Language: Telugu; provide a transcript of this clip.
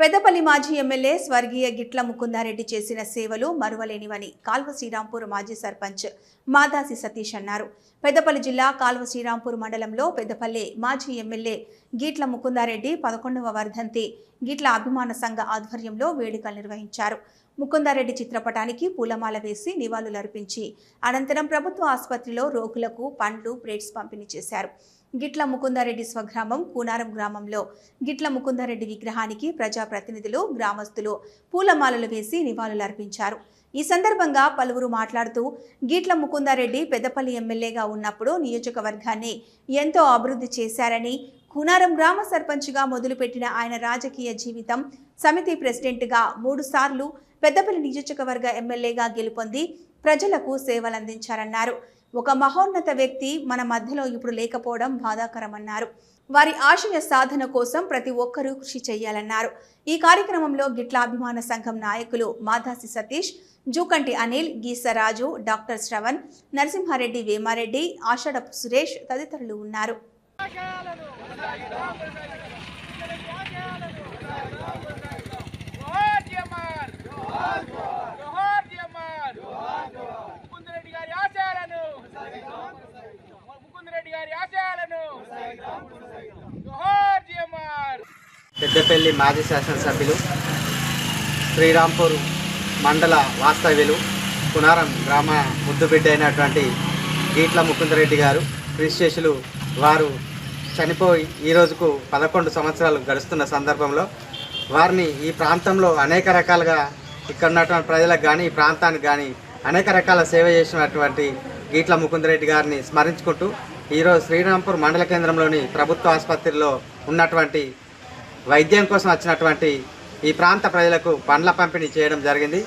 పెద్దపల్లి మాజీ ఎమ్మెల్యే స్వర్గీయ గిట్ల ముకుందారెడ్డి చేసిన సేవలు మరువలేనివని కాల్వ శ్రీరాంపూర్ మాజీ సర్పంచ్ మాదాసి సతీష్ అన్నారు. పెద్దపల్లి జిల్లా కాల్వ శ్రీరాంపూర్ మండలంలో పెద్దపల్లి మాజీ ఎమ్మెల్యే గీట్ల ముకుందారెడ్డి పదకొండవ వర్ధంతి గిట్ల అభిమాన సంఘ ఆధ్వర్యంలో వేడుకలు నిర్వహించారు. ముకుందారెడ్డి చిత్రపటానికి పూలమాల వేసి నివాళులర్పించి అనంతరం ప్రభుత్వ ఆసుపత్రిలో రోగులకు పండ్లు ప్లేట్స్ పంపిణీ చేశారు. గిట్ల ముకుందారెడ్డి స్వగ్రామం కూనారం గ్రామంలో. గిట్ల ముకుందారెడ్డి విగ్రహానికి ప్రజాప్రతినిధులు గ్రామస్తులు పూలమాలలు వేసి నివాళులర్పించారు. ఈ సందర్భంగా పలువురు మాట్లాడుతూ గీట్ల ముకుందారెడ్డి పెద్దపల్లి ఎమ్మెల్యేగా ఉన్నప్పుడు నియోజకవర్గాన్ని ఎంతో అభివృద్ధి చేశారని కూనారం గ్రామ సర్పంచ్గా మొదలుపెట్టిన ఆయన రాజకీయ జీవితం సమితి ప్రెసిడెంట్గా మూడుసార్లు పెద్దపల్లి నియోజకవర్గ ఎమ్మెల్యేగా గెలుపొంది ప్రజలకు సేవలందించారన్నారు. ఒక మహోన్నత వ్యక్తి మన మధ్యలో ఇప్పుడు లేకపోవడం బాధాకరమన్నారు. వారి ఆశయ సాధన కోసం ప్రతి ఒక్కరూ కృషి చేయాలన్నారు. ఈ కార్యక్రమంలో గిట్ల అభిమాన సంఘం నాయకులు మాధాసి సతీష్ జూకంటి అనిల్ గీసరాజు డాక్టర్ శ్రవణ్ నరసింహారెడ్డి వేమారెడ్డి ఆషాఢపు సురేష్ తదితరులు ఉన్నారు. పెద్దపల్లి మాజీ శాసనసభ్యులు శ్రీరాంపూర్ మండల వాస్తవ్యులు కునారం గ్రామ ముద్దుబిడ్డ అయినటువంటి గీట్ల ముకుందరెడ్డి గారు క్రిస్టేషులు వారు చనిపోయి ఈ రోజుకు పదకొండు సంవత్సరాలు గడుస్తున్న సందర్భంలో వారిని ఈ ప్రాంతంలో అనేక రకాలుగా ఇక్కడ ఉన్నటువంటి ప్రజలకు కానీ ఈ ప్రాంతానికి కానీ అనేక రకాల సేవ చేసినటువంటి గీట్ల ముకుందరెడ్డి గారిని స్మరించుకుంటూ ఈరోజు శ్రీరాంపూర్ మండల కేంద్రంలోని ప్రభుత్వ ఆసుపత్రిలో ఉన్నటువంటి వైద్యం కోసం వచ్చినటువంటి ఈ ప్రాంత ప్రజలకు పండ్ల పంపిణీ చేయడం జరిగింది.